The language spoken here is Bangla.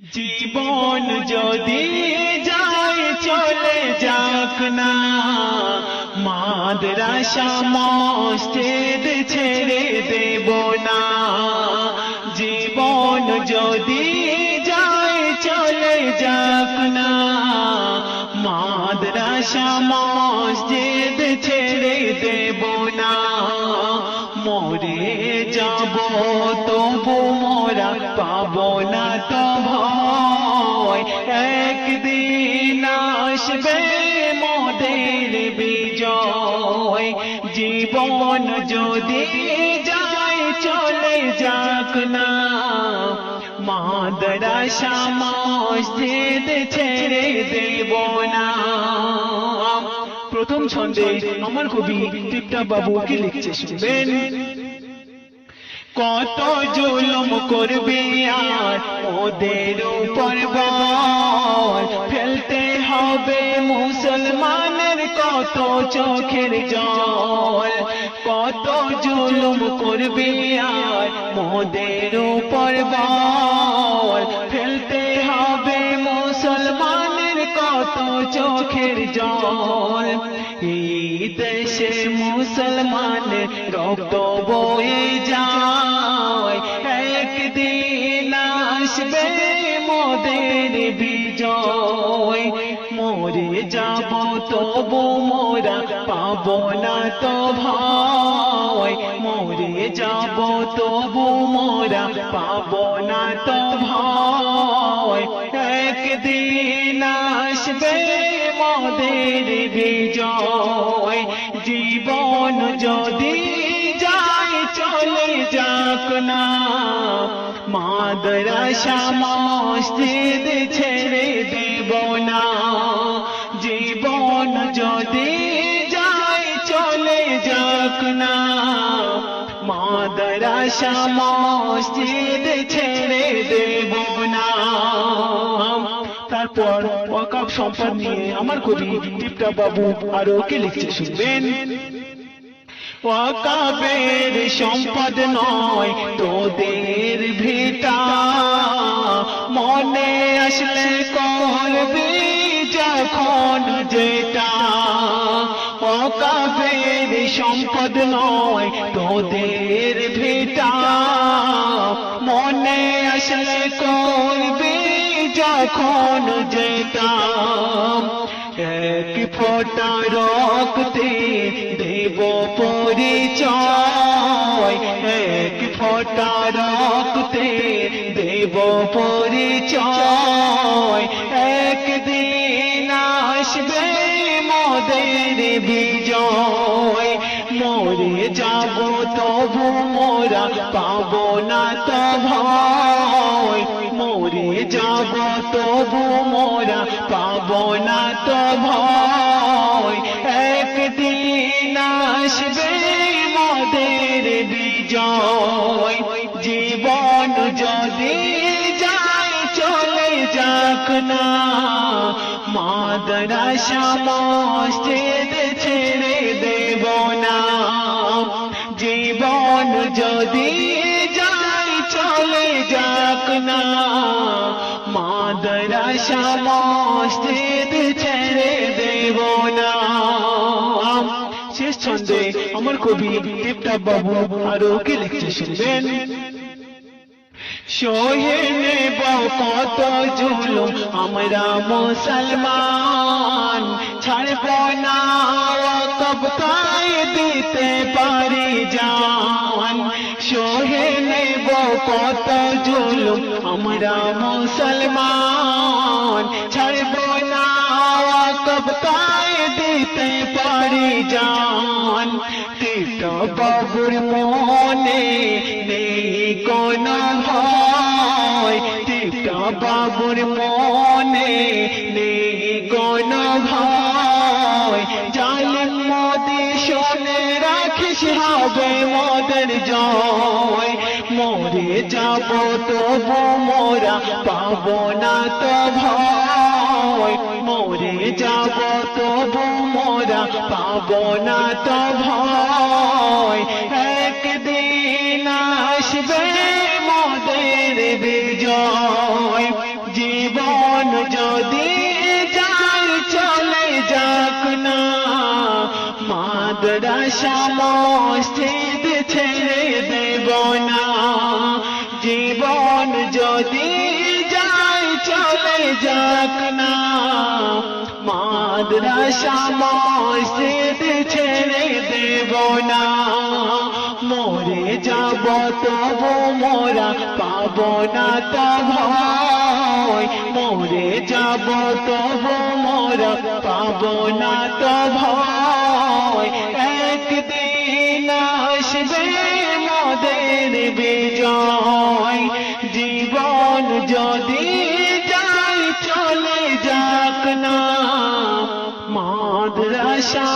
জীবন যদি যায় চলে যাক না, মাদ্রাসা মসজিদ ছেড়ে দেব না। জীবন যদি যায় চলে যাক না, মাদ্রাসা মসজিদ ছেড়ে দেব না। মরে যাব তবু মোরা পাবো না তো একদিন আসবে মোদের বিজয়। জীবন যদি যায়, চলে যাক না। মাদ্রাসা মসজিদ ছেড়ে দেব না। প্রথম ছন্দে আমার কবি টিপটা বাবুকে লিখছে শুনবেন। কত জুলুম করবে আর ওদের উপর বল। ফেলতে হবে মুসলমানের কত চোখের জল। কত জুলুম করবে আর মোদের উপর বল। ফেলতে হবে মুসলমানের কত চোখের জল। এই দেশে মুসলমান রক্ত বয়ে যায়। একদিন আসবে মোদের বিজয়। মরে যাব তবু মোরা, পাবো না তো ভয়। মরে যাব তবু মোরা, পাবো না তো ভয়। একদিন আসবে মোদের বিজয়। জীবন যদি যায়, চলে যাক না। মাদ্রাসা মসজিদ ছেড়ে দেব না। জীবন যদি যায়, চলে যাক না। মাদ্রাসা মসজিদ ছেড়ে তারপর ওয়াকাব সম্পদ নিয়ে আমার কবি টিপটা বাবু আরও কে লিখছে শুনবেন? ওয়াকাবের সম্পদ নয়, তোদের ভিটা। মনে আসলে করবি যখন যেটা। ওয়াকাবের সম্পদ নয়, তোদের ভিটা। মনে আসলে করবি যখন যেতাম এক ফোটা রক্তে দেব পরিচয় এক ফোটা রক্তে দেব পরিচয় একদিন আসবে মোদের বিজয় মরে যাব তবু মোরা পাবো না তো ভয় মরে যাব তবু মোরা পাব না তো ভয়। একদিন আসবে মোদের বিজয়। জীবন যদি যায় চলে যাক না, মাদ্রাসা মসজিদ ছেড়ে দেব না। জীবন যদি না মাদ্রাসা মসজিদ ছেড়ে দেব না। শেষ ছন্দে আমার কবি টিপটা বাবু আরও কে লিখছে শুনবেন? সহে নেব কত জুলুম, আমরা মুসলমান। ছাড়ব না কব দিতে পারি সহে নেব কত জুলুম, আমরা মুসলমান। ছাড়ব না কব তাই দিতে পারি জান। তীর্থ বাবুর মনে নেই কোন বাবুর মনে নেই কোন ভয়। জালিম মোদি শোনে রাখিস হবে মোদের জয়। বুকে যাব তবু মোরা পাব না তো ভয়। মরে যাব তবু মোরা পাব না তো ভয়। একদিন আসবে মোদের বিজয়। জীবন যদি যায় চলে যাক না, মাদ্রাসা মসজিদ ছেড়ে দেব না। যদি যায় চলে যাক না, মাদ্রাসা মসজিদ ছেড়ে দেব না। মরে যাব তবু মোরা পাব না তো ভয়। মরে যাব তবু মোরা পাব না তো ভয়। একদিন যদি যাই চলে যাক না মাদ্রাসা